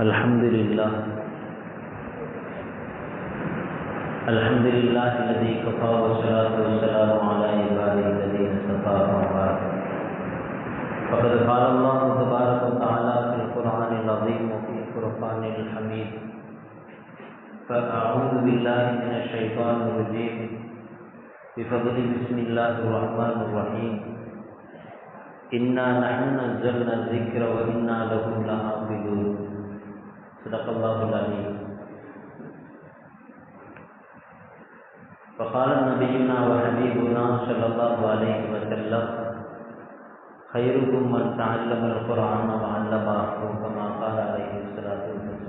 الحمد لله. الحمد لله الذي كفى والصلاة والسلام على عباده الذين اصطفى وبعد فقد قال الله تبارك وتعالى في القرآن العظيم وفي القرآن الحميد. فأعوذ بالله من الشيطان الرجيم. بفضل بسم الله الرحمن الرحيم. إنا نحن نزلنا الذكر وإنا له لحافظون. صدق الله العليم فقال نبينا وحبيبنا صلى الله عليه وسلم خيركم من تعلم القرآن وعلمه كما قال عليه الصلاة والسلام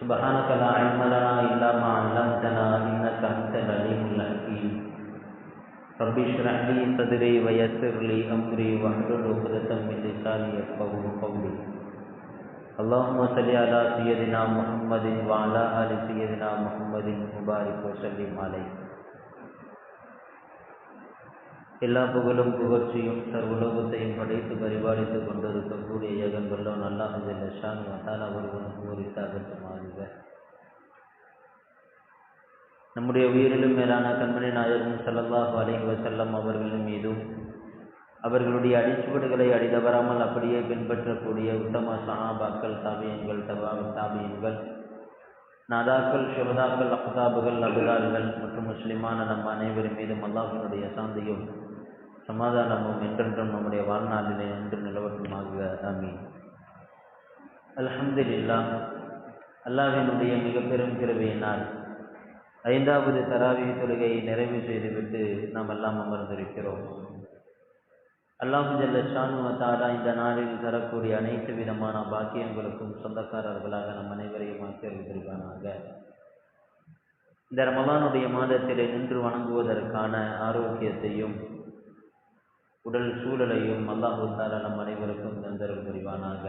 سبحانك لا علم لنا إلا ما علمتنا إنك أنت العليم الحكيم رب اشرح لي صدري ويسر لي أمري واحلل عقدة من لساني يفقهوا قولي اللهم صل على سيدنا محمد وعلى آل سيدنا محمد وبارك وسلم عليه எல்லா புகழும் புகழ்ச்சியும் சர்வலோகத்தையும் படைத்து பரிபாலித்துக் கொண்டிருக்கக்கூடிய ஏகன் வல்லவன் அல்லாஹ் லஷான் வத்தால் அவர்களுக்கு உரித்தாகட்டுமாக நம்முடைய உயிரிலும் மேலான கண்மணி நாயகம் சல்லல்லாஹு அலைஹி வஸல்லம் அவர்களின் மீதும் அவர்களுடைய அடிச்சுவடுகளை அடிதவராமல் அப்படியே பின்பற்றக்கூடிய உத்தம சஹாபாக்கள் தாபியங்கள் தபா தாபியங்கள் நாதாக்கள் ஷுரதாக்கள் அப்தாபுகள் அபுதார்கள் மற்றும் முஸ்லிமான நம் அனைவரும் மீதும் அல்லாஹினுடைய சாந்தியும் சமாதானமும் என்றென்றும் நம்முடைய வாழ்நாளிலே என்று நிலவட்டுமாக. ஆமீன். அல்ஹம்துலில்லா அல்லாஹினுடைய மிக பெரும் கிருவையினால் ஐந்தாவது தராவி தொழுகையை நிறைவு செய்துவிட்டு நாம் எல்லாம் அமர்ந்திருக்கிறோம். அல்லாஹு ஜல்ல ஷானுவத்தாரா இந்த நாளில் தரக்கூடிய அனைத்து விதமான பாக்கியங்களுக்கும் சொந்தக்காரர்களாக நம் அனைவரையும் ஆக்கியர்கள் புரிவானாக இந்த ரமலானுடைய மாதத்திலே நின்று வணங்குவதற்கான ஆரோக்கியத்தையும் உடல் சூழலையும் அல்லாஹு தாரா நம் அனைவருக்கும் தந்தரும் புரிவானாக.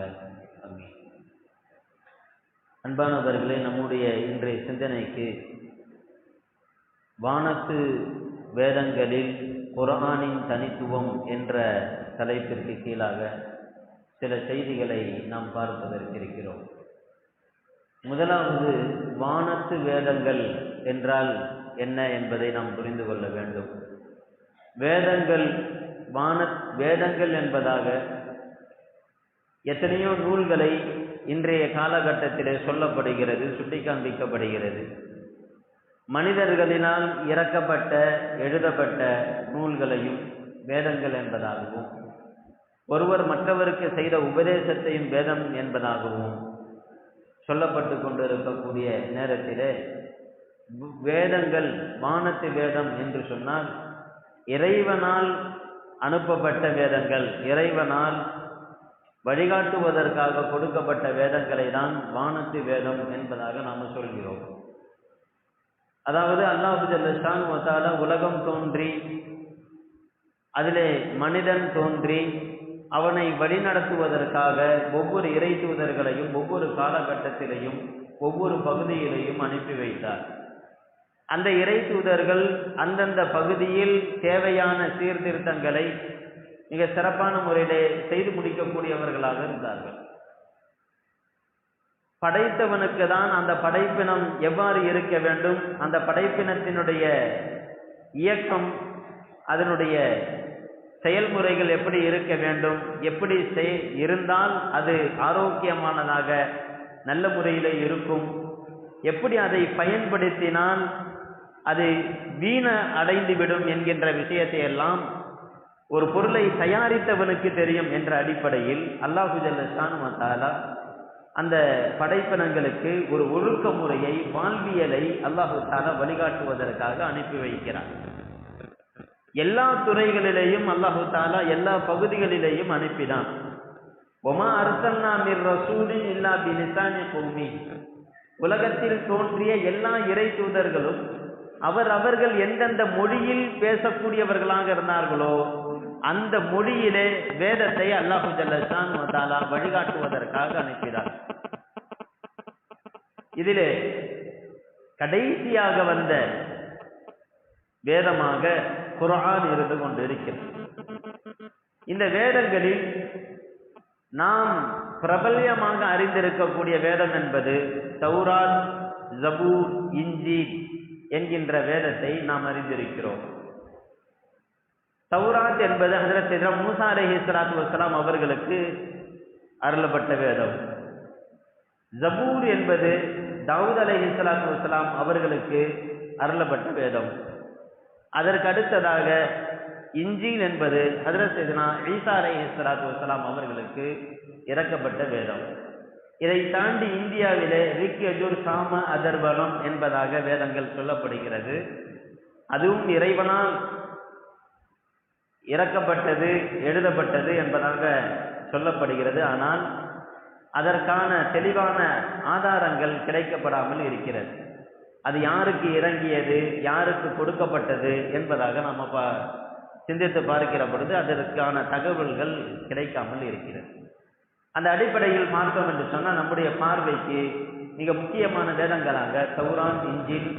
அன்பானவர்களே நம்முடைய இன்றைய சிந்தனைக்கு வானத்து வேதங்களில் குரானின் தனித்துவம் என்ற தலைப்பிற்கு கீழாக சில செய்திகளை நாம் பார்ப்பதற்கு இருக்கிறோம் முதலாவது வானத்து வேதங்கள் என்றால் என்ன என்பதை நாம் புரிந்து கொள்ள வேண்டும். வேதங்கள் வான வேதங்கள் என்பதாக எத்தனையோ நூல்களை இன்றைய காலகட்டத்திலே சொல்லப்படுகிறது சுட்டிக்காண்பிக்கப்படுகிறது. மனிதர்களினால் இறக்கப்பட்ட எழுதப்பட்ட நூல்களையும் வேதங்கள் என்பதாகவும் ஒருவர் மற்றவருக்கு செய்த உபதேசத்தையும் வேதம் என்பதாகவும் சொல்லப்பட்டு கொண்டிருக்கக்கூடிய நேரத்திலே வேதங்கள் வானத்து வேதம் என்று சொன்னால் இறைவனால் அனுப்பப்பட்ட வேதங்கள் இறைவனால் வழிகாட்டுவதற்காக கொடுக்கப்பட்ட வேதங்களை தான் வானத்து வேதம் என்பதாக நாம் சொல்கிறோம். அதாவது அல்லாஹு ஜல்லஷான் வத்தால உலகம் தோன்றி அதிலே மனிதன் தோன்றி அவனை வழிநடத்துவதற்காக ஒவ்வொரு இறை தூதர்களையும் ஒவ்வொரு காலகட்டத்திலையும் ஒவ்வொரு பகுதியிலையும் அனுப்பி வைத்தார். அந்த இறை தூதர்கள் அந்தந்த பகுதியில் தேவையான சீர்திருத்தங்களை மிக சிறப்பான முறையிலே செய்து முடிக்கக்கூடியவர்களாக இருந்தார்கள். படைத்தவனுக்கு தான் அந்த படைப்பினம் எவ்வாறு இருக்க வேண்டும்? அந்த படைப்பினத்தினுடைய இயக்கம் அதனுடைய செயல்முறைகள் எப்படி இருக்க வேண்டும்? எப்படி செய் இருந்தால் அது ஆரோக்கியமானதாக நல்ல முறையில் இருக்கும். எப்படி அதை பயன்படுத்தினால் அது வீண அடைந்துவிடும் என்கின்ற விஷயத்தை எல்லாம் ஒரு பொருளை தயாரித்தவனுக்கு தெரியும் என்ற அடிப்படையில் அல்லாஹு ஜல்லா அந்த படைப்பினங்களுக்கு ஒரு ஒழுக்க முறையை வாழ்வியலை அல்லாஹு தாலா வழிகாட்டுவதற்காக அனுப்பி வைக்கிறார். எல்லா துறைகளிலேயும் அல்லாஹு தாலா எல்லா பகுதிகளிலேயும் அனுப்பினான். ஒமா அரசன்னா மிர் ரசூலின் இல்லா பினிசானி பூமி உலகத்தில் தோன்றிய எல்லா இறை தூதர்களும் அவர் அவர்கள் எந்தெந்த மொழியில் பேசக்கூடியவர்களாக இருந்தார்களோ அந்த மொழியிலே வேதத்தை அல்லாஹு ஜல்லஷான் மசாலா வழிகாட்டுவதற்காக அனுப்பினார். இதிலே கடைசியாக வந்த வேதமாக குரான் இருந்து கொண்டிருக்கிறது. இந்த வேதங்களில் நாம் பிரபல்யமாக அறிந்திருக்கக்கூடிய வேதம் என்பது தௌராத் ஜபூர் இஞ்சி என்கின்ற வேதத்தை நாம் அறிந்திருக்கிறோம். தௌராத் என்பது ஹசரத் இஸ்லாம் மூசா அலஹி சலாத்து வசலாம் அவர்களுக்கு அருளப்பட்ட வேதம். ஜபூர் என்பது தாவூத் அலஹி சலாத்து வசலாம் அவர்களுக்கு அருளப்பட்ட வேதம். அதற்கு அடுத்ததாக இஞ்சின் என்பது ஹதரத் சைதனா ஈசா அலஹி சலாத்து வசலாம் அவர்களுக்கு இறக்கப்பட்ட வேதம். இதை தாண்டி இந்தியாவிலே ரிக் யஜுர் சாம அதர்வனம் என்பதாக வேதங்கள் சொல்லப்படுகிறது. அதுவும் இறைவனால் இறக்கப்பட்டது எழுதப்பட்டது என்பதாக சொல்லப்படுகிறது. ஆனால் அதற்கான தெளிவான ஆதாரங்கள் கிடைக்கப்படாமல் இருக்கிறது. அது யாருக்கு இறங்கியது யாருக்கு கொடுக்கப்பட்டது என்பதாக நம்ம பா சிந்தித்து பார்க்கிற பொழுது அதற்கான தகவல்கள் கிடைக்காமல் இருக்கிறது. அந்த அடிப்படையில் பார்த்தோம் என்று சொன்னால் நம்முடைய பார்வைக்கு மிக முக்கியமான வேதங்களாக சௌரான் இஞ்சின்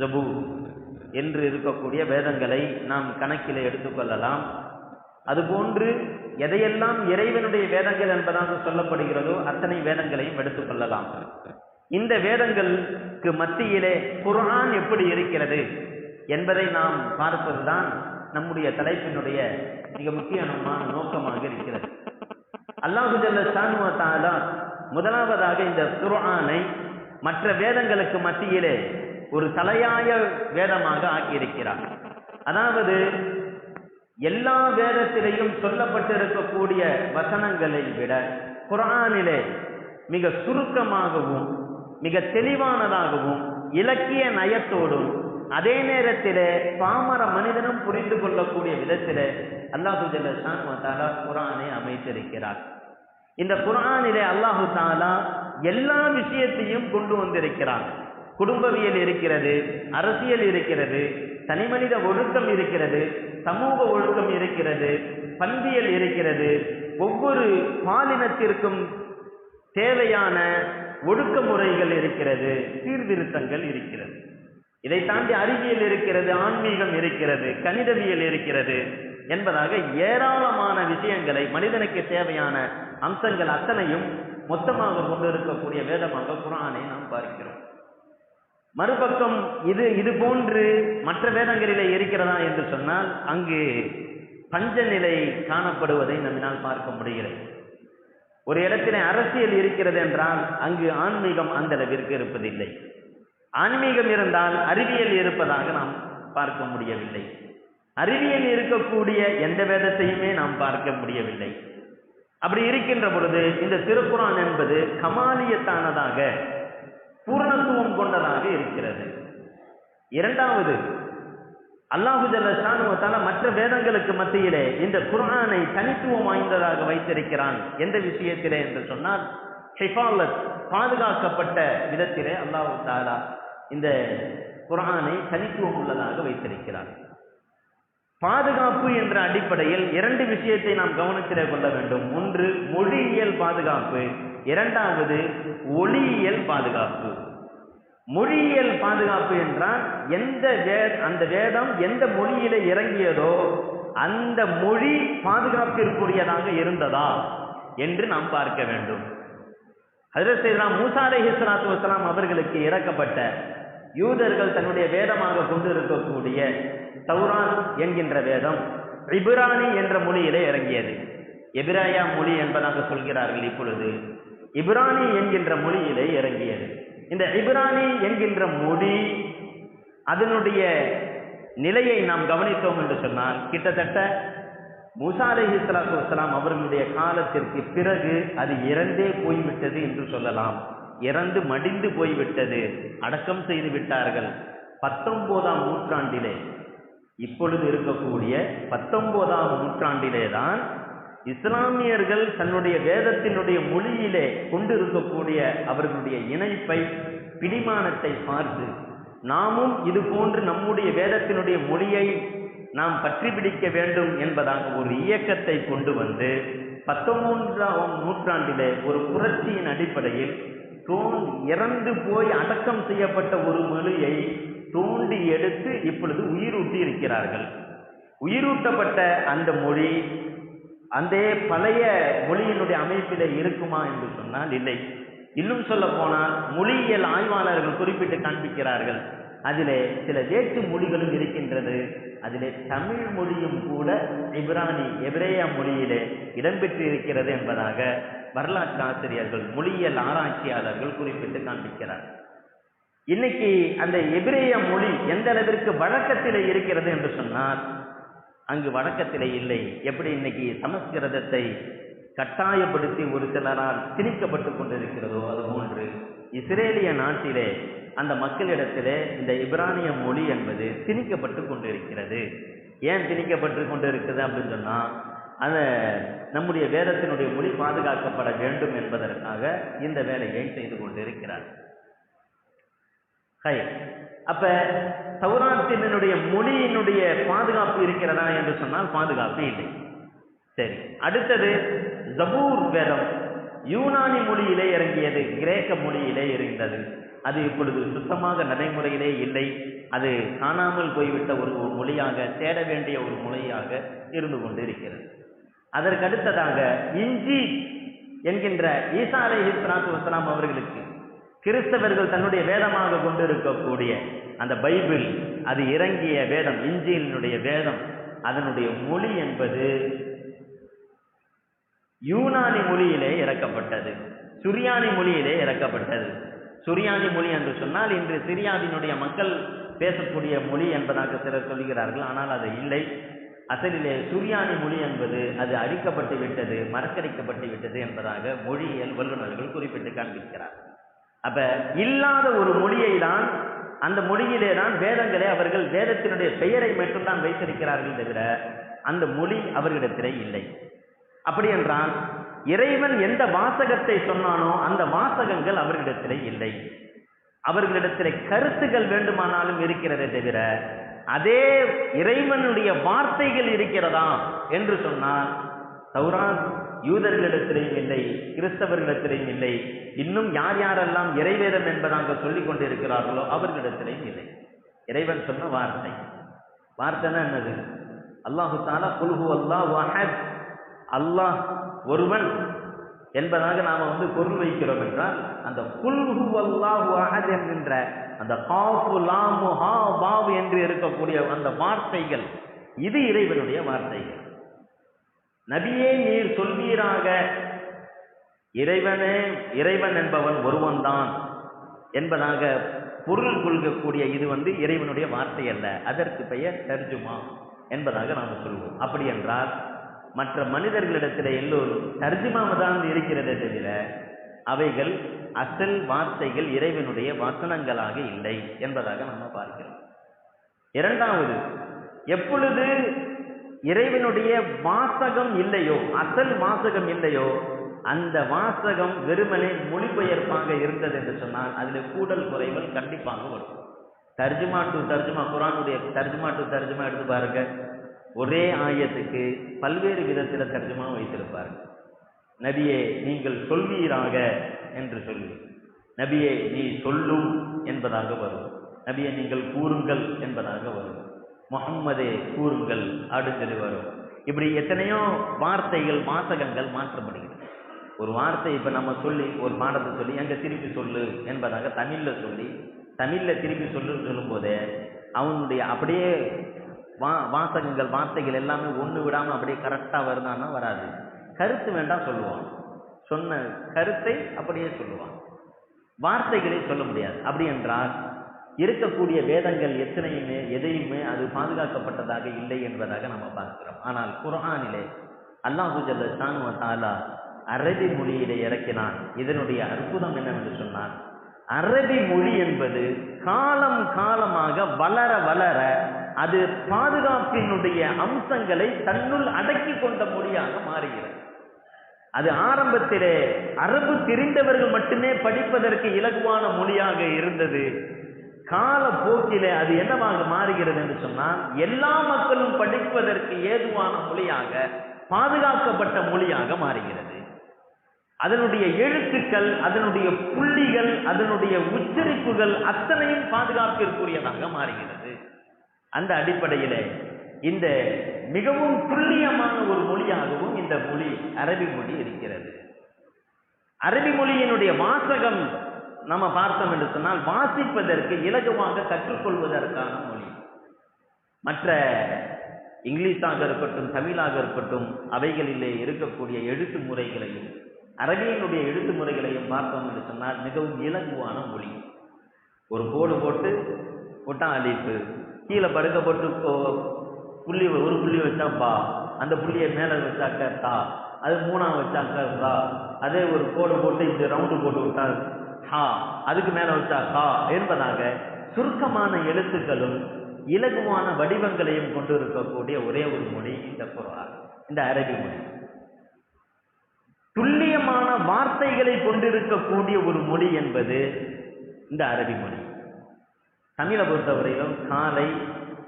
ஜபூ என்று இருக்கக்கூடிய வேதங்களை நாம் கணக்கில் எடுத்துக்கொள்ளலாம் அதுபோன்று எதையெல்லாம் இறைவனுடைய வேதங்கள் என்பதாக சொல்லப்படுகிறதோ அத்தனை வேதங்களையும் எடுத்துக்கொள்ளலாம் இந்த வேதங்களுக்கு மத்தியிலே குரான் எப்படி இருக்கிறது என்பதை நாம் பார்ப்பதுதான் நம்முடைய தலைப்பினுடைய மிக முக்கியமான நோக்கமாக இருக்கிறது. அல்லாஹு ஜல்ல முதலாவதாக இந்த குரானை மற்ற வேதங்களுக்கு மத்தியிலே ஒரு தலையாய வேதமாக ஆக்கியிருக்கிறார். அதாவது எல்லா வேதத்திலையும் சொல்லப்பட்டிருக்கக்கூடிய வசனங்களை விட குரானிலே மிக சுருக்கமாகவும் மிக தெளிவானதாகவும் இலக்கிய நயத்தோடும் அதே நேரத்திலே பாமர மனிதனும் புரிந்து கொள்ளக்கூடிய விதத்திலே அல்லாஹு ஜல்ல குரானை அமைத்திருக்கிறார். இந்த குரானிலே அல்லாஹு தாலா எல்லா விஷயத்தையும் கொண்டு வந்திருக்கிறார் குடும்பவியல் இருக்கிறது அரசியல் இருக்கிறது தனிமனித ஒழுக்கம் இருக்கிறது சமூக ஒழுக்கம் இருக்கிறது பண்பியல் இருக்கிறது. ஒவ்வொரு பாலினத்திற்கும் தேவையான ஒழுக்க முறைகள் இருக்கிறது சீர்திருத்தங்கள் இருக்கிறது. இதை தாண்டி அறிவியல் இருக்கிறது ஆன்மீகம் இருக்கிறது கணிதவியல் இருக்கிறது என்பதாக ஏராளமான விஷயங்களை மனிதனுக்கு தேவையான அம்சங்கள் அத்தனையும் மொத்தமாக கொண்டிருக்கக்கூடிய வேதமாக குரானை நாம் பார்க்கிறோம். மறுபக்கம் இது இது போன்று மற்ற வேதங்களிலே இருக்கிறதா என்று சொன்னால் அங்கு பஞ்ச நிலை காணப்படுவதை நம்மினால் பார்க்க முடிகிறது. ஒரு இடத்திலே அரசியல் இருக்கிறது என்றால் அங்கு ஆன்மீகம் அந்த அளவிற்கு இருப்பதில்லை. ஆன்மீகம் இருந்தால் அறிவியல் இருப்பதாக நாம் பார்க்க முடியவில்லை. அறிவியல் இருக்கக்கூடிய எந்த வேதத்தையுமே நாம் பார்க்க முடியவில்லை. அப்படி இருக்கின்ற பொழுது இந்த திருக்குறான் என்பது கமாலியத்தானதாக பூர்ணத்துவம் கொண்டதாக இருக்கிறது. இரண்டாவது அல்லாஹு ஜல்லான மற்ற வேதங்களுக்கு மத்தியிலே இந்த குர்ஆனை தனித்துவம் வாய்ந்ததாக வைத்திருக்கிறான். எந்த விஷயத்திலே என்று சொன்னால் ஹிஃபாலத் பாதுகாக்கப்பட்ட விதத்திலே அல்லாஹு தாலா இந்த குரானை தனித்துவம் உள்ளதாக வைத்திருக்கிறான். பாதுகாப்பு என்ற அடிப்படையில் இரண்டு விஷயத்தை நாம் கவனத்திலே கொள்ள வேண்டும். ஒன்று மொழியியல் பாதுகாப்பு. இரண்டாவது ஒளியியல் பாதுகாப்பு. மொழியியல் பாதுகாப்பு என்றால் எந்த வே அந்த வேதம் எந்த மொழியில இறங்கியதோ அந்த மொழி பாதுகாப்பிற்குரியதாக இருந்ததா என்று நாம் பார்க்க வேண்டும். ஹஜரத் இஸ்லாம் மூசா அலைஹி ஸலாத்து வஸலாம் அவர்களுக்கு இறக்கப்பட்ட யூதர்கள் தன்னுடைய வேதமாக கொண்டு இருக்கக்கூடிய சௌரான் என்கின்ற வேதம் இப்ரானி என்ற மொழியிலே இறங்கியது. எபிராயா மொழி என்பதாக சொல்கிறார்கள் இப்பொழுது. இப்ரானி என்கின்ற மொழியிலே இறங்கியது. இந்த இப்ரானி என்கின்ற மொழி அதனுடைய நிலையை நாம் கவனித்தோம் என்று சொன்னால் கிட்டத்தட்ட மூசா அலைஹி ஸலாத்து அவர்களுடைய காலத்திற்கு பிறகு அது இறந்தே போய்விட்டது என்று சொல்லலாம். இறந்து மடிந்து போய்விட்டது அடக்கம் செய்து விட்டார்கள். பத்தொன்பதாம் நூற்றாண்டிலே இப்பொழுது இருக்கக்கூடிய பத்தொன்பதாம் நூற்றாண்டிலே தான் இஸ்லாமியர்கள் தன்னுடைய வேதத்தினுடைய மொழியிலே கொண்டிருக்கக்கூடிய அவர்களுடைய இணைப்பை பிடிமானத்தை பார்த்து நாமும் இது போன்று நம்முடைய வேதத்தினுடைய மொழியை நாம் பற்றி பிடிக்க வேண்டும் என்பதாக ஒரு இயக்கத்தை கொண்டு வந்து பத்தொன்பதாம் நூற்றாண்டிலே ஒரு புரட்சியின் அடிப்படையில் தோன் இறந்து போய் அடக்கம் செய்யப்பட்ட ஒரு மொழியை தோண்டி எடுத்து இப்பொழுது உயிரூட்டி இருக்கிறார்கள் உயிரூட்டப்பட்ட அந்த மொழி அந்த பழைய மொழியினுடைய அமைப்பிலே இருக்குமா என்று சொன்னால் இல்லை. இன்னும் சொல்ல போனால் மொழியியல் ஆய்வாளர்கள் குறிப்பிட்டு காண்பிக்கிறார்கள். அதிலே சில வேற்று மொழிகளும் இருக்கின்றது. அதிலே தமிழ் மொழியும் கூட இப்ரானி எபிரேய மொழியிலே இடம்பெற்று இருக்கிறது என்பதாக வரலாற்று ஆசிரியர்கள் மொழியியல் ஆராய்ச்சியாளர்கள் குறிப்பிட்டு காண்பிக்கிறார். இன்னைக்கு அந்த எபிரேய மொழி எந்த அளவிற்கு வழக்கத்திலே இருக்கிறது என்று சொன்னால் அங்கு வழக்கத்திலே இல்லை. எப்படி இன்னைக்கு சமஸ்கிருதத்தை கட்டாயப்படுத்தி ஒரு சிலரால் திணிக்கப்பட்டு கொண்டிருக்கிறதோ அது போன்று இஸ்ரேலிய நாட்டிலே அந்த மக்களிடத்திலே இந்த இப்ரானிய மொழி என்பது திணிக்கப்பட்டு கொண்டிருக்கிறது. ஏன் திணிக்கப்பட்டு கொண்டிருக்கிறது அப்படின்னு சொன்னா அந்த நம்முடைய வேதத்தினுடைய மொழி பாதுகாக்கப்பட வேண்டும் என்பதற்காக இந்த வேலையை செய்து கொண்டிருக்கிறார். ஹை. அப்ப என்னுடைய மொழியினுடைய பாதுகாப்பு இருக்கிறதா என்று சொன்னால் பாதுகாப்பு இல்லை. சரி அடுத்தது ஜபூர் வேதம். யூனானி மொழியிலே இறங்கியது கிரேக்க மொழியிலே இருந்தது. அது இப்பொழுது சுத்தமாக நடைமுறையிலே இல்லை. அது காணாமல் போய்விட்ட ஒரு மொழியாக தேட வேண்டிய ஒரு மொழியாக இருந்து கொண்டு இருக்கிறது அதற்கு அடுத்ததாக இஞ்சி என்கின்ற ஈசா அலை இஸ்லாத்து வசலாம் அவர்களுக்கு கிறிஸ்தவர்கள் தன்னுடைய வேதமாக கொண்டிருக்கக்கூடிய அந்த பைபிள் அது இறங்கிய வேதம் இஞ்சியினுடைய வேதம் அதனுடைய மொழி என்பது யூனானி மொழியிலே இறக்கப்பட்டது. சுரியானி மொழியிலே இறக்கப்பட்டது. சுரியானி மொழி என்று சொன்னால் இன்று சிரியாவினுடைய மக்கள் பேசக்கூடிய மொழி என்பதாக சிலர் சொல்கிறார்கள். ஆனால் அது இல்லை. அசலிலே சுரியானி மொழி என்பது அது அழிக்கப்பட்டு விட்டது மறக்கடிக்கப்பட்டு விட்டது என்பதாக மொழியியல் வல்லுநர்கள் குறிப்பிட்டு காண்பிக்கிறார் அப்ப இல்லாத ஒரு மொழியை தான் அந்த மொழியிலே தான் வேதங்களை அவர்கள் வேதத்தினுடைய பெயரை மட்டும்தான் வைத்திருக்கிறார்கள் தவிர அந்த மொழி அவர்களிடத்திலே இல்லை. அப்படி என்றால் இறைவன் எந்த வாசகத்தை சொன்னானோ அந்த வாசகங்கள் அவர்களிடத்திலே இல்லை. அவர்களிடத்திலே கருத்துக்கள் வேண்டுமானாலும் இருக்கிறதே தவிர அதே இறைவனுடைய வார்த்தைகள் இருக்கிறதா என்று சொன்னால் தௌராத் யூதர்களிடத்திலேயும் இல்லை கிறிஸ்தவர்களிடத்திலேயும் இல்லை. இன்னும் யார் யாரெல்லாம் இறைவேதம் என்பதாக சொல்லிக் கொண்டிருக்கிறார்களோ அவர்களிடத்திலேயும் இல்லை. இறைவன் சொன்ன வார்த்தை. வார்த்தைன்னா என்னது? அல்லாஹு தாலா குல்ஹு அல்லாஹ் அஹத் அல்லாஹ் ஒருவன் என்பதாக நாம வந்து பொருள் வைக்கிறோம் என்றால் அந்த குல்ஹு அல்லாஹு அஹத் என்கின்ற அந்த காஃபு லாமு ஹா பாவு என்று இருக்கக்கூடிய அந்த வார்த்தைகள் இது இறைவனுடைய வார்த்தை. நபியே நீர் சொல்வீராக. இறைவனே இறைவன் என்பவன் ஒருவன்தான் என்பதாக பொருள் கொள்கக்கூடிய இது வந்து இறைவனுடைய வார்த்தை அல்ல. அதற்கு பெயர் தர்ஜுமா என்பதாக நாம் சொல்வோம். அப்படி என்றால் மற்ற மனிதர்களிடத்தில் எல்லோரும் தர்ஜுமாவதான் இருக்கிறதே தவிர அவைகள் அசல் வார்த்தைகள் இறைவனுடைய வசனங்களாக இல்லை என்பதாக நாம் பார்க்கிறோம். இரண்டாவது எப்பொழுது இறைவனுடைய வாசகம் இல்லையோ அசல் வாசகம் இல்லையோ அந்த வாசகம் வெறுமனே மொழிபெயர்ப்பாக இருந்தது என்று சொன்னால் அதில் கூடல் குறைகள் கண்டிப்பாக வரும். தர்ஜுமா டு தர்ஜுமா குரானுடைய தர்ஜுமா டு தர்ஜுமா எடுத்து பாருங்க. ஒரே ஆயத்துக்கு பல்வேறு விதத்தில் தர்ஜுமா வைத்திருப்பார்கள். நபியே நீங்கள் சொல்வீராக என்று சொல்லி நபியே நீ சொல்லும் என்பதாக வரும். நபியை நீங்கள் கூறுங்கள் என்பதாக வரும். முகம்மதே கூறுங்கள் அப்படின்னு சொல்லி வரும். இப்படி எத்தனையோ வார்த்தைகள் வாசகங்கள் மாற்றப்படுகிறது. ஒரு வார்த்தை இப்போ நம்ம சொல்லி ஒரு பாடத்தை சொல்லி அங்கே திருப்பி சொல்லு என்பதாக தமிழில் சொல்லி தமிழில் திருப்பி சொல்லுன்னு சொல்லும்போதே அவனுடைய அப்படியே வா வாசகங்கள் வார்த்தைகள் எல்லாமே ஒன்று விடாமல் அப்படியே கரெக்டாக வருதான்னா வராது. கருத்து வேண்டாம் சொல்லுவான். சொன்ன கருத்தை அப்படியே சொல்லுவான். வார்த்தைகளை சொல்ல முடியாது. அப்படி என்றால் இருக்கக்கூடிய வேதங்கள் எத்தனையுமே எதையுமே அது பாதுகாக்கப்பட்டதாக இல்லை என்பதாக நம்ம பார்க்கிறோம். ஆனால் குரானிலே அல்லாஹு ஜல்ல ஷானு தாலா அரபி மொழியிலே இறக்கினான். இதனுடைய அற்புதம் என்னவென்று சொன்னார் அரபி மொழி என்பது காலம் காலமாக வளர வளர அது பாதுகாப்பினுடைய அம்சங்களை தன்னுள் அடக்கி கொண்ட மொழியாக மாறுகிறது. அது ஆரம்பத்திலே அரபு தெரிந்தவர்கள் மட்டுமே படிப்பதற்கு இலகுவான மொழியாக இருந்தது. கால போக்கிலே அது என்னவாக மாறுகிறது என்று சொன்னால் எல்லா மக்களும் படிப்பதற்கு ஏதுவான மொழியாக பாதுகாக்கப்பட்ட மொழியாக மாறுகிறது. அதனுடைய எழுத்துக்கள் அதனுடைய புள்ளிகள் அதனுடைய உச்சரிப்புகள் அத்தனையும் பாதுகாப்பிற்குரியதாக மாறுகிறது. அந்த அடிப்படையிலே இந்த மிகவும் துல்லியமான ஒரு மொழியாகவும் இந்த மொழி அரபி மொழி இருக்கிறது. அரபி மொழியினுடைய வாசகம் நம்ம பார்த்தோம் என்று சொன்னால் வாசிப்பதற்கு இலகுவாக கற்றுக்கொள்வதற்கான மொழி. மற்ற இங்கிலீஷாக இருக்கட்டும் தமிழாக இருக்கட்டும் அவைகளிலே இருக்கக்கூடிய எழுத்து முறைகளையும் அரபியினுடைய எழுத்து முறைகளையும் பார்த்தோம் என்று சொன்னால் மிகவும் இலகுவான மொழி. ஒரு கோடு போட்டு பொட்டா அழிப்பு. கீழே படுக்க போட்டு புள்ளி ஒரு புள்ளி வச்சா பா. அந்த புள்ளியை மேலே வச்சாக்க தா. அது மூணாம் வச்சாக்க தா அதே ஒரு கோடு போட்டு இப்படி ரவுண்டு போட்டு விட்டா ஹா அதுக்கு மேலே வச்சா ஹா என்பதாக சுருக்கமான எழுத்துக்களும் இலகுவான வடிவங்களையும் கொண்டு இருக்கக்கூடிய ஒரே ஒரு மொழி இந்த குர்ஆன் இந்த அரபி மொழி. துல்லியமான வார்த்தைகளை கொண்டிருக்கக்கூடிய ஒரு மொழி என்பது இந்த அரபி மொழி. தமிழை பொறுத்தவரையிலும் காலை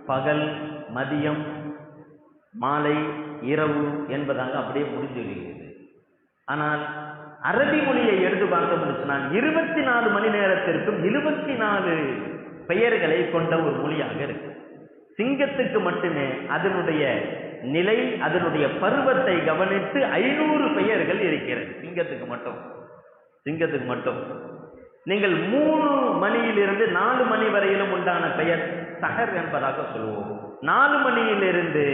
பகல் மதியம் மாலை இரவு என்பதாக அப்படியே முடிஞ்சு ஆனால் அரபி மொழியை எடுத்து பார்க்க சொன்னால் இருபத்தி நாலு மணி நேரத்திற்கும் இருபத்தி நாலு பெயர்களை கொண்ட ஒரு மொழியாக இருக்கு. சிங்கத்துக்கு மட்டுமே அதனுடைய நிலை அதனுடைய பருவத்தை கவனித்து ஐநூறு பெயர்கள் இருக்கிறது. சிங்கத்துக்கு மட்டும். சிங்கத்துக்கு மட்டும். நீங்கள் மூணு மணியிலிருந்து நாலு மணி வரையிலும் உண்டான பெயர் சகர் என்பதாக சொல்லுவோம். நாலு மணியிலிருந்து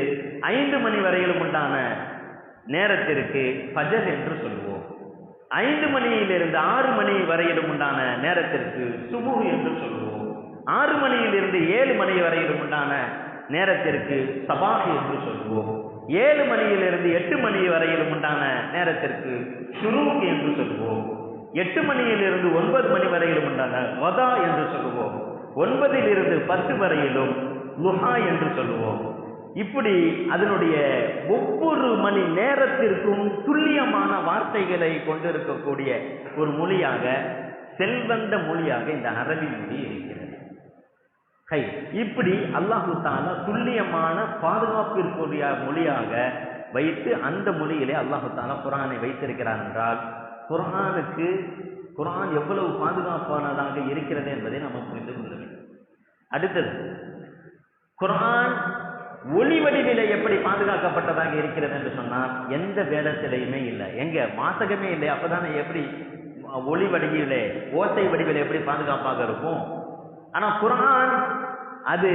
ஐந்து மணி வரையிலும் உண்டான நேரத்திற்கு பஜர் என்று சொல்லுவோம். ஐந்து மணியிலிருந்து ஆறு மணி வரையிலும் உண்டான நேரத்திற்கு சுபு என்று சொல்லுவோம். ஆறு மணியிலிருந்து ஏழு மணி வரையிலும் உண்டான நேரத்திற்கு சபாஹ் என்று சொல்லுவோம். ஏழு மணியிலிருந்து எட்டு மணி வரையிலும் உண்டான நேரத்திற்கு ஷுரூக் என்று சொல்லுவோம். எட்டு மணியிலிருந்து ஒன்பது மணி வரையிலும் உண்டான வதா என்று சொல்லுவோம். ஒன்பதிலிருந்து பத்து வரையிலும் லுஹா என்று சொல்லுவோம். இப்படி அதனுடைய ஒவ்வொரு மணி நேரத்திற்கும் துல்லியமான வார்த்தைகளை கொண்டிருக்கக்கூடிய ஒரு மொழியாக செல்வந்த மொழியாக இந்த அரபி மொழி இருக்கிறது. கை இப்படி அல்லாஹு தாலா துல்லியமான பாதுகாப்பிற்குரிய மொழியாக வைத்து அந்த மொழியிலே அல்லாஹு தாலா குரானை வைத்திருக்கிறார் என்றால் குரானுக்கு குரான் எவ்வளவு பாதுகாப்பானதாக இருக்கிறது என்பதை நம்ம புரிந்து கொள்ள வேண்டும். அடுத்தது குரான் ஒளி வடிவில எப்படி பாதுகாக்கப்பட்டதாக இருக்கிறது என்று சொன்னால் எந்த வேதத்திலையுமே இல்லை. எங்க? வாசகமே இல்லை. அப்பதானே எப்படி ஒளி வடிவிலே ஓசை வடிவிலே எப்படி பாதுகாப்பாக இருக்கும்? ஆனா குரான் அது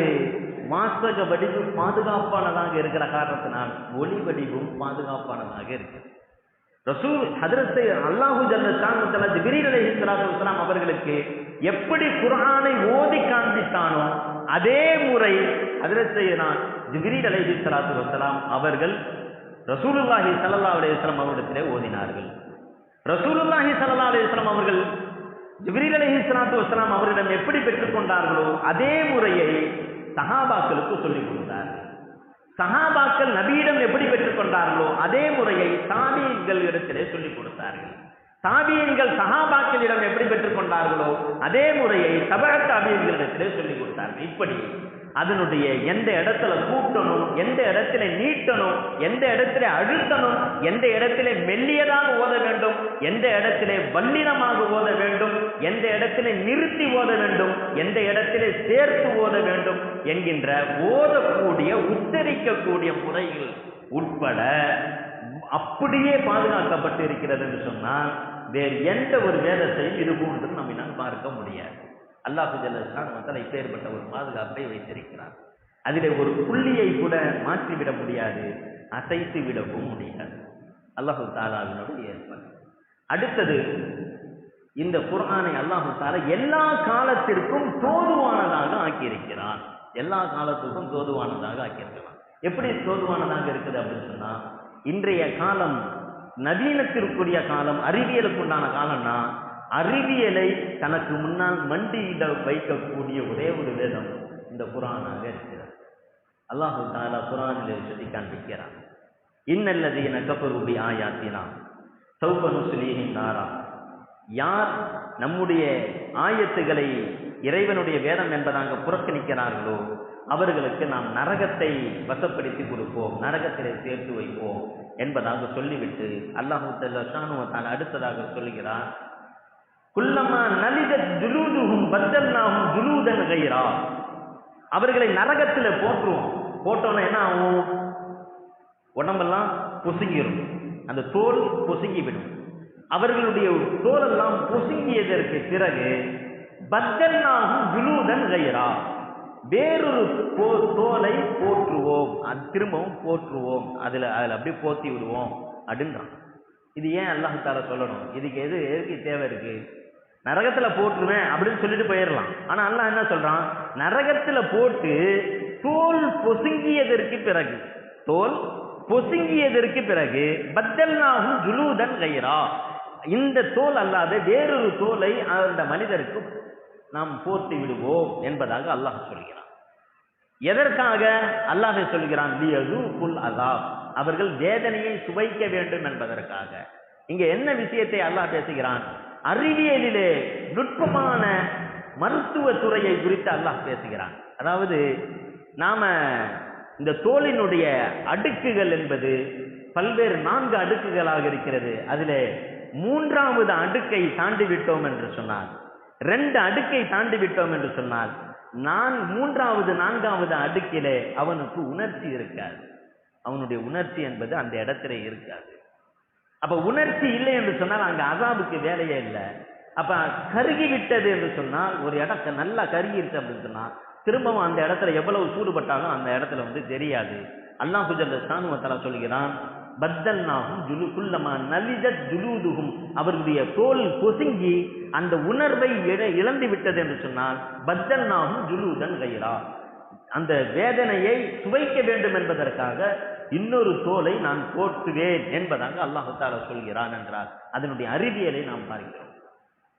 வாசக வடிவு பாதுகாப்பானதாக இருக்கிற காரணத்தினால் ஒளி வடிவும் பாதுகாப்பானதாக இருக்கு ரசூல் ஹதரத்தை அல்லாஹூ ஜல்ல ஜிபிரீல் அலைஹிஸ்ஸலாத்து வஸலாம் அவர்களுக்கு எப்படி குரானை ஓதி காண்பித்தானோ அதே முறை அதிரத்தை நான் ஜிபிரீல் சலாத்து வசலாம் அவர்கள் ரசூலுல்லாஹி சல்லா அலைஹி வஸல்லம் அவரிடத்திலே ஓதினார்கள். ரசூலுல்லாஹி சல்லா அலைஹி வஸல்லம் அவர்கள் அலஹி சலாத்து வசலாம் அவரிடம் எப்படி பெற்றுக்கொண்டார்களோ அதே முறையை சஹாபாக்களுக்கு சொல்லிக் கொடுத்தார். சஹாபாக்கள் நபியிடம் எப்படி பெற்றுக்கொண்டார்களோ அதே முறையை தாபியன்கள் இடத்திலே சொல்லிக் கொடுத்தார்கள். தாபியன்கள் சஹாபாக்களிடம் எப்படி பெற்றுக்கொண்டார்களோ அதே முறையை தபக தாபியன்களிடத்திலே சொல்லிக் கொடுத்தார்கள். இப்படி அதனுடைய எந்த இடத்துல கூட்டணும் எந்த இடத்துல நீட்டணும் எந்த இடத்துல அழுத்தணும் எந்த இடத்துல மெல்லியதாக ஓத வேண்டும் எந்த இடத்திலே வல்லினமாக ஓத வேண்டும் எந்த இடத்துல நிறுத்தி ஓத வேண்டும் எந்த இடத்திலே சேர்த்து ஓத வேண்டும் என்கின்ற ஓதக்கூடிய உச்சரிக்கக்கூடிய முறைகள் உட்பட அப்படியே பாதுகாக்கப்பட்டு இருக்கிறது என்று சொன்னால் வேறு எந்த ஒரு வேதத்தையும் இது போன்று நம்மினால் பார்க்க முடியாது. அல்லாஹு ஜல்லா இப்பேற்பட்ட ஒரு பாதுகாப்பை வைத்திருக்கிறார். அதில் ஒரு புள்ளியை கூட மாற்றிவிட முடியாது அசைத்து விடவும் முடியாது. அல்லாஹு தாலாவினுடைய ஏற்பாடு. அடுத்தது இந்த குர்ஆனை அல்லாஹு தாலா எல்லா காலத்திற்கும் தோதுவானதாக ஆக்கியிருக்கிறான் எல்லா காலத்துக்கும் தோதுவானதாக ஆக்கியிருக்கிறான் எப்படி தோதுவானதாக இருக்குது அப்படின்னு சொன்னா இன்றைய காலம் நவீனத்திற்குரிய காலம் அறிவியலுக்கு உண்டான காலம்னா அறிவியலை தனக்கு முன்னால் மண்டியிட வைக்கக்கூடிய ஒரே ஒரு வேதம் இந்த குரானாக இருக்கிறது. அல்லாஹு தாலா குரானிலே சொல்லி காண்பிக்கிறான். என கபருபி ஆயாத்தினா சௌபனு நுஸ்லீஹின் நாரா. யார் நம்முடைய ஆயத்துகளை இறைவனுடைய வேதம் என்பதாக புறக்கணிக்கிறார்களோ அவர்களுக்கு நாம் நரகத்தை வசப்படுத்தி கொடுப்போம் நரகத்திலே சேர்த்து வைப்போம் என்பதாக சொல்லிவிட்டு அல்லாஹு தான் அடுத்ததாக சொல்லுகிறார் குல்லமா நலித ஜுலூதுகும் பத்தல்னாகும் ஜுலூதன் கைரா அவர்களை நரகத்தில் போற்றுவோம். போட்டோன்னா என்ன ஆகும்? உடம்பெல்லாம் பொசுங்கிடும் அந்த தோல் பொசுங்கிவிடும். அவர்களுடைய தோலெல்லாம் பொசுங்கியதற்கு பிறகு பத்தன்னாகும் ஜுலூதன் கைரா வேறொரு போ- தோலை போற்றுவோம். அது திரும்பவும் போற்றுவோம். அதில் அதில் அப்படியே போத்தி விடுவோம். அப்படின்றான். இது ஏன் அல்லாஹ் சொல்லணும்? இதுக்கு எது எதுக்கு தேவை இருக்குது நரகத்துல போட்டுருவேன் அப்படின்னு சொல்லிட்டு போயிடலாம். ஆனா அல்லாஹ் என்ன சொல்றான்? நரகத்துல போட்டு தோல் பொசுங்கியதற்கு பிறகு தோல் பொசுங்கியதற்கு பிறகு பத்தல்னாகும் ஜுலூதன் கைரா இந்த தோல் அல்லாத வேறொரு தோலை அந்த மனிதருக்கு நாம் போட்டு விடுவோம் என்பதாக அல்லாஹ் சொல்கிறான். எதற்காக அல்லாஹ் சொல்கிறான்? அதாப் அவர்கள் வேதனையை சுவைக்க வேண்டும் என்பதற்காக. இங்க என்ன விஷயத்தை அல்லாஹ் பேசுகிறான்? அறிவியலிலே நுட்பமான மருத்துவ துறையை குறித்து அல்லாஹ் பேசுகிறான். அதாவது நாம இந்த தோலினுடைய அடுக்குகள் என்பது பல்வேறு நான்கு அடுக்குகளாக இருக்கிறது. அதில் மூன்றாவது அடுக்கை தாண்டி விட்டோம் என்று சொன்னார் ரெண்டு அடுக்கை தாண்டி விட்டோம் என்று சொன்னால் நான் மூன்றாவது நான்காவது அடுக்கிலே அவனுக்கு உணர்ச்சி இருக்காது. அவனுடைய உணர்ச்சி என்பது அந்த இடத்திலே இருக்காது. அப்ப உணர்ச்சி இல்லை என்று சொன்னால் அங்க அசாபுக்கு வேலையே இல்லை. அப்ப கருகி விட்டது என்று சொன்னால் ஒரு இடத்த நல்லா கருகி இருக்கு அப்படின்னு சொன்னா திரும்பவும் அந்த இடத்துல எவ்வளவு சூடுபட்டாலும் அந்த இடத்துல வந்து தெரியாது. அல்லாஹ் ஜல்ல சாணுவத்தலா சொல்கிறான் பத்தல்னாகும் ஜுலு குல்லமா நலித ஜுலூதுகும் அவருடைய தோல் பொசுங்கி அந்த உணர்வை இழந்து விட்டது என்று சொன்னால் பத்தல்னாகும் ஜுலூதன் கைரா அந்த வேதனையை சுவைக்க வேண்டும் என்பதற்காக இன்னொரு தோலை நான் போட்டுவேன் என்பதாக அல்லாஹு தால சொல்கிறான் என்றார். அதனுடைய அறிவியலை நாம் பார்க்கிறோம்.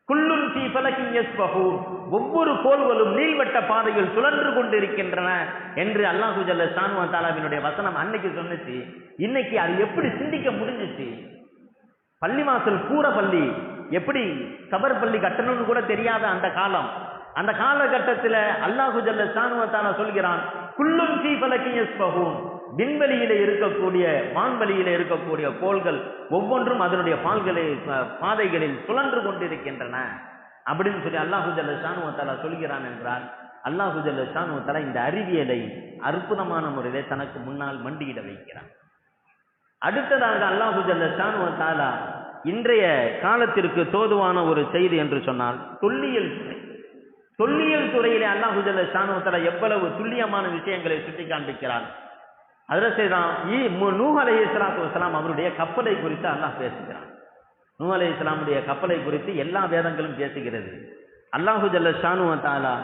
குல்லும் ஃபீ எஸ் ஒவ்வொரு கோள்களும் நீள்வட்ட பாதையில் சுழன்று கொண்டிருக்கின்றன என்று அல்லாஹு ஜல்ல ஷானுவா தாலாவினுடைய வசனம் அன்னைக்கு சொன்னுச்சு. இன்னைக்கு அது எப்படி சிந்திக்க முடிஞ்சிச்சு? பள்ளிவாசல் கூற பள்ளி எப்படி கபர் பள்ளி கட்டணும்னு கூட தெரியாத அந்த காலம். அந்த காலகட்டத்தில் அல்லாஹு ஜல்ல ஷானுவா தாலா சொல்கிறான் குல்லும் ஃபீ ஃபலகின் யஸ்பஹூன். விண்வெளியில இருக்கக்கூடிய வான்வெளியில இருக்கக்கூடிய கோள்கள் ஒவ்வொன்றும் அதனுடைய பால்களை பாதைகளில் சுழன்று கொண்டிருக்கின்றன. அப்படின்னு சொல்லி அல்லாஹு ஜல்ல ஷானுவத்தாலா சொல்கிறான் என்றால் அல்லாஹு ஜல்ல இந்த அறிவியலை அற்புதமான முறையிலே தனக்கு முன்னால் மண்டியிட வைக்கிறான். அடுத்ததாக அல்லாஹு ஜல்ல ஷானுவத்தாலா இன்றைய காலத்திற்கு தோதுவான ஒரு செய்தி என்று சொன்னால் தொல்லியல் துறை. தொல்லியல் துறையிலே அல்லாஹு ஜல்ல ஷானுவத்தாலா எவ்வளவு துல்லியமான விஷயங்களை சுட்டி காண்பிக்கிறான் அதில் செய்தான். நூ அலை இஸ்லாத்து வலாம் அவருடைய கப்பலை குறித்து அல்லாஹ் பேசுகிறான். நூ அலை இஸ்லாமுடைய கப்பலை குறித்து எல்லா வேதங்களும் பேசுகிறது. அல்லாஹு ஜல்ல ஷானு தாலா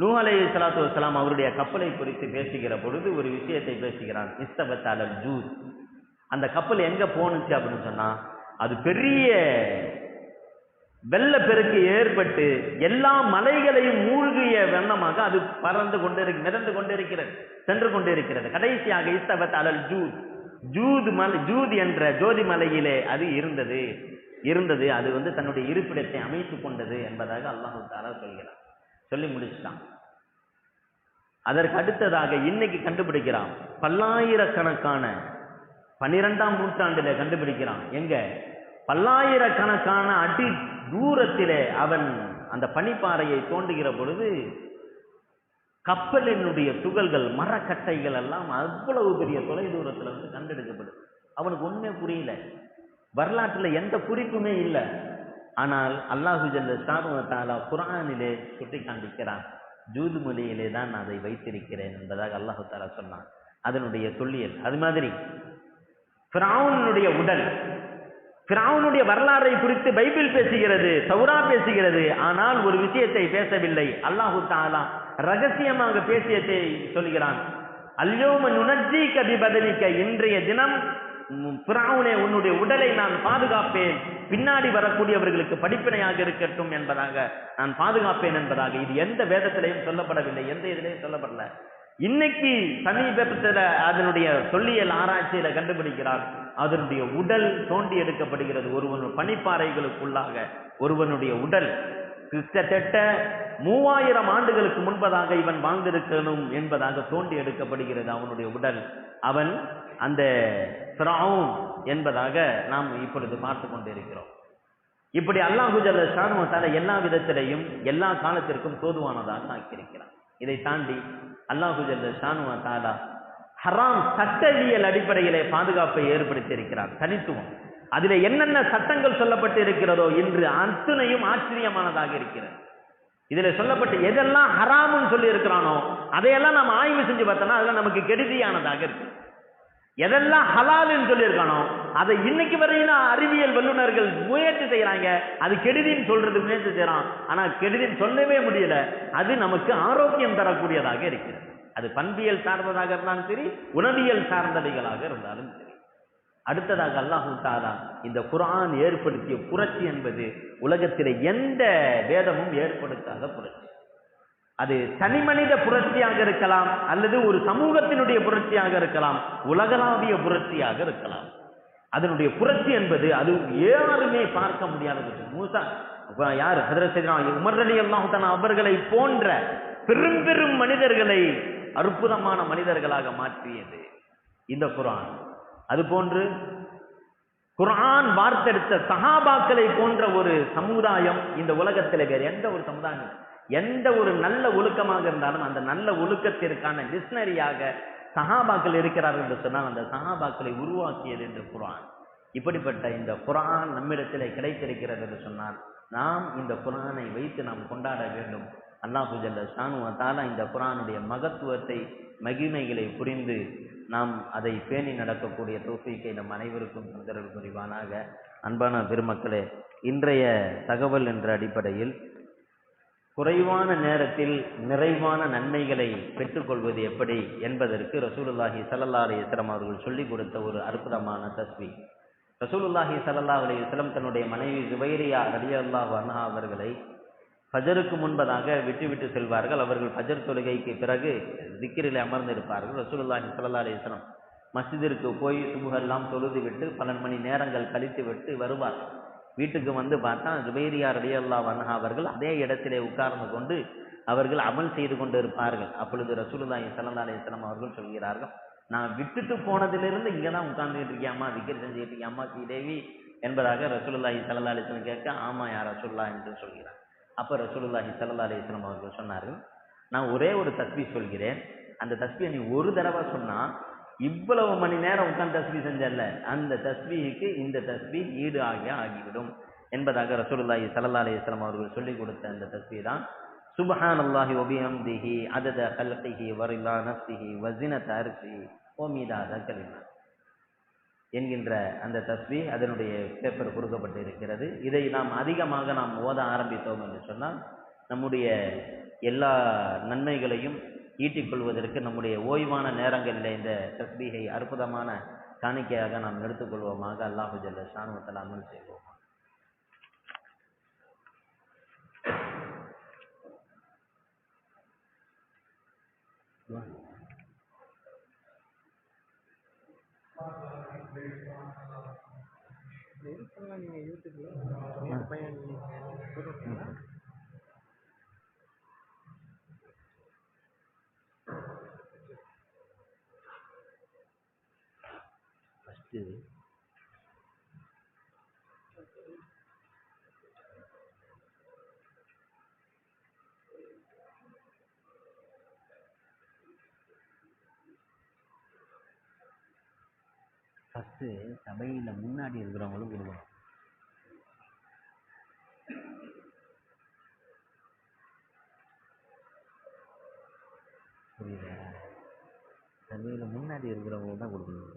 நூ அலை இஸ்லாத்து வலாம் அவருடைய கப்பலை குறித்து பேசுகிற பொழுது ஒரு விஷயத்தை பேசுகிறான். இஸ்தபத்தாளர் ஜூத் அந்த கப்பல் எங்கே போணுச்சு அப்படின்னு சொன்னால் அது பெரிய வெள்ளப்பெருக்கு ஏற்பட்டு எல்லா மலைகளையும் மூழ்கிய வண்ணமாக அது பறந்து கொண்டிருக்கு மிதந்து கொண்டிருக்கிறது சென்று கொண்டிருக்கிறது. கடைசியாக இஸ்தபத் அலல் ஜூத். ஜூத் மலை ஜூத் என்ற ஜோதி மலையிலே அது இருந்தது. இருந்தது. அது வந்து தன்னுடைய இருப்பிடத்தை அமைத்துக் கொண்டது என்பதாக அல்லாஹு தாரா சொல்கிறார் சொல்லி முடிச்சுட்டான். அதற்கு அடுத்ததாக இன்னைக்கு கண்டுபிடிக்கிறான். பல்லாயிரக்கணக்கான பன்னிரெண்டாம் நூற்றாண்டுல கண்டுபிடிக்கிறான். எங்க? பல்லாயிரக்கணக்கான அடி தூரத்திலே அவன் அந்த பனிப்பாறையை தோண்டுகிற பொழுது கப்பலினுடைய துகள்கள் மரக்கட்டைகள் எல்லாம் அவ்வளவு பெரிய தொலை தூரத்தில் வந்து கண்டெடுக்கப்படுது அவனுக்கு ஒன்றுமே புரியல. வரலாற்றில் எந்த குறிப்புமே இல்லை. ஆனால் அல்லாஹு ஜல்ல ஷாருவ குரானிலே சுட்டி காண்பிக்கிறான் ஜூது மொழியிலே தான் நான் அதை வைத்திருக்கிறேன் என்பதாக அல்லாஹு தாலா சொன்னான். அதனுடைய தொல்லியல் அது மாதிரி. ஃபிரௌனுடைய உடல் ஃபிரௌனுடைய வரலாறை குறித்து பைபிள் பேசுகிறது சவுரா பேசுகிறது. ஆனால் ஒரு விஷயத்தை பேசவில்லை. அல்லாஹு தாலா ரகசியமாக பேசியதை சொல்கிறான். அல்யோம நுணர்ஜி கதி பதிலிக்க இன்றைய தினம் பிராவுனே உன்னுடைய உடலை நான் பாதுகாப்பேன். பின்னாடி வரக்கூடியவர்களுக்கு படிப்பினையாக இருக்கட்டும் என்பதாக நான் பாதுகாப்பேன் என்பதாக. இது எந்த வேதத்திலையும் சொல்லப்படவில்லை. எந்த இதிலையும் சொல்லப்படல. இன்னைக்கு சமீபத்தில் அதனுடைய சொல்லியல் ஆராய்ச்சியில கண்டுபிடிக்கிறார். அதனுடைய உடல் தோண்டி எடுக்கப்படுகிறது. ஒருவன் பனிப்பாறைகளுக்குள்ளாக ஒருவனுடைய உடல் கிட்டத்தட்ட மூவாயிரம் ஆண்டுகளுக்கு முன்பதாக இவன் வாழ்ந்திருக்கணும் என்பதாக தோண்டி எடுக்கப்படுகிறது அவனுடைய உடல். அவன் அந்த ஸ்ராவும் என்பதாக நாம் இப்பொழுது பார்த்து கொண்டிருக்கிறோம். இப்படி அல்லாஹு ஜல்ல ஷானுவத்தால எல்லா விதத்திலையும் எல்லா காலத்திற்கும் தோதுவானதாக ஆக்கியிருக்கிறான். இதை தாண்டி அல்லாஹு ஜல்ல ஷானுவ தாலா ஹராம் சட்டவியல் அடிப்படையிலே பாதுகாப்பை ஏற்படுத்தி இருக்கிறார் தனித்துவம். அதில் என்னென்ன சட்டங்கள் சொல்லப்பட்டு இருக்கிறதோ இன்று அத்துணையும் ஆச்சரியமானதாக இருக்கிறது. இதுல சொல்லப்பட்டு எதெல்லாம் ஹராமுன்னு சொல்லி இருக்கிறானோ அதையெல்லாம் நம்ம ஆய்வு செஞ்சு பார்த்தோம்னா அதெல்லாம் நமக்கு கெடுதியானதாக இருக்கு. எதெல்லாம் ஹலால்னு சொல்லியிருக்கானோ அதை இன்னைக்கு வரையும் அறிவியல் வல்லுநர்கள் முயற்சி செய்யறாங்க அது கெடுதின்னு சொல்றது முயற்சி செய்யறான் ஆனா கெடுதின்னு சொல்லவே முடியல அது நமக்கு ஆரோக்கியம் தரக்கூடியதாக இருக்கிறது. அது பண்பியல் சார்ந்ததாக இருந்தாலும் சரி உணவியல் சார்ந்தவைகளாக இருந்தாலும் சரி. அடுத்ததாக அல்லாஹு தாலா இந்த குரான் ஏற்படுத்திய புரட்சி என்பது உலகத்திலே எந்த வேதமும் ஏற்படுத்தாத புரட்சி. அது தனி மனித புரட்சியாக இருக்கலாம் அல்லது ஒரு சமூகத்தினுடைய புரட்சியாக இருக்கலாம் உலகளாவிய புரட்சியாக இருக்கலாம். அதனுடைய புரட்சி என்பது அது யாருமே பார்க்க முடியாத மூசா யார்? ஹதரத் உமர் அலி அல்லாஹ் அவர்களை போன்ற பெரும் பெரும் மனிதர்களை அற்புதமான மனிதர்களாக மாற்றியது இந்த குரான். அதுபோன்று குரான் வார்த்தெடுத்த சஹாபாக்களை போன்ற ஒரு சமுதாயம் இந்த உலகத்தில் வேறு எந்த ஒரு சமுதாயம் எந்த ஒரு நல்ல ஒழுக்கமாக இருந்தாலும் அந்த நல்ல ஒழுக்கத்திற்கான டிக்ஷனரியாக சஹாபாக்கள் இருக்கிறார்கள் என்று சொன்னால் அந்த சஹாபாக்களை உருவாக்கியது என்று குரான். இப்படிப்பட்ட இந்த குரான் நம்மிடத்திலே கிடைத்திருக்கிறது என்று சொன்னால் நாம் இந்த குரானை வைத்து நாம் கொண்டாட வேண்டும். அல்லாஹு ஜல்ல தாலா இந்த குரானுடைய மகத்துவத்தை மகிமைகளை புரிந்து நாம் அதை பேணி நடக்கக்கூடிய தோஃபிக்கை நம் அனைவருக்கும் தொந்தரவு புரிவானாக. அன்பான பெருமக்களே இன்றைய தகவல் என்ற அடிப்படையில் குறைவான நேரத்தில் நிறைவான நன்மைகளை பெற்றுக்கொள்வது எப்படி என்பதற்கு ரசூலுல்லாஹி ஸல்லல்லாஹு அலைஹி அவர்கள் சொல்லிக் கொடுத்த ஒரு அற்புதமான தஸ்வி. ரசூலுல்லாஹி ஸல்லல்லாஹு அலைஹி வஸல்லம் தன்னுடைய மனைவி ஜுபைரியா ரலியல்லாஹு அன்ஹா அவர்களை ஃபஜருக்கு முன்பதாக விட்டுவிட்டு செல்வார்கள். அவர்கள் ஃபஜர் தொழுகைக்கு பிறகு திக்கிரில் அமர்ந்திருப்பார்கள். ரசூலுல்லாஹி ஸல்லல்லாஹு அலிஸ்லாம் மஸ்ஜிதிற்கு போய் சுபுகெல்லாம் தொழுது விட்டு பன்னெண்டு மணி நேரங்கள் கழித்து விட்டு வருவார். வீட்டுக்கு வந்து பார்த்தா ஜுபைரியா ரடியல்லா வன்ஹா அவர்கள் அதே இடத்திலே உட்கார்ந்து கொண்டு அவர்கள் அமல் செய்து கொண்டு இருப்பார்கள். அப்பொழுது ரசூலுல்லாஹி சல்லா அலிஸ்லாம் அவர்கள் சொல்கிறார்கள் நான் விட்டுட்டு போனதிலிருந்து இங்கே தான் உட்கார்ந்துட்டு இருக்கியாம்மா திக்கர் செஞ்சுட்டு இருக்கியாம்மா ஸ்ரீதேவி என்பதாக ரசூலுல்லாஹி சல்லா அலிஸ்லாம் கேட்க ஆமா யார் ரசூல்லா என்று சொல்கிறார். அப்போ ரசூலுல்லாஹி சல்லா அலைஹி வஸல்லம் அவர்கள் சொன்னார்கள் நான் ஒரே ஒரு தஸ்பீ சொல்கிறேன். அந்த தஸ்பியை நீ ஒரு தடவை சொன்னா இவ்வளவு மணி நேரம் உட்காந்து தஸ்பீ செஞ்சல்ல. அந்த தஸ்பீக்கு இந்த தஸ்பீ ஈடு ஆகிய ஆகிவிடும். என்பதாக ரசூலுல்லாஹி சல்லா அலைஹி அவர்கள் சொல்லிக் கொடுத்த அந்த தஸ்பீ தான். சுப்ஹானல்லாஹி வபிஹம்திஹி அதத கல்கிஹி வரிலா நஸ்திஹி வஸினத தரிசி வமீதாத கலிமா. என்கின்ற அந்த தஸ்வி அதனுடைய பேப்பர் கொடுக்கப்பட்டு இருக்கிறது இதை நாம் அதிகமாக நாம் ஓத ஆரம்பித்தோம் என்று சொன்னால் நம்முடைய எல்லா நன்மைகளையும் ஈட்டிக்கொள்வதற்கு நம்முடைய ஓய்வான நேரங்களில் இந்த தஸ்பீகை அற்புதமான காணிக்கையாக நாம் எடுத்துக்கொள்வோமாக. அல்லாஹு ஜல்ல சாணுவத்தில் அமல் செய்வோம் நீங்கள் யூடியூப்ல என் பையன் காசு சபையில் முன்னாடி இருக்கிறவங்களும் கொடுக்கணும். புரியுதா? சபையில் முன்னாடி இருக்கிறவங்களுக்கு தான் கொடுக்கணும்.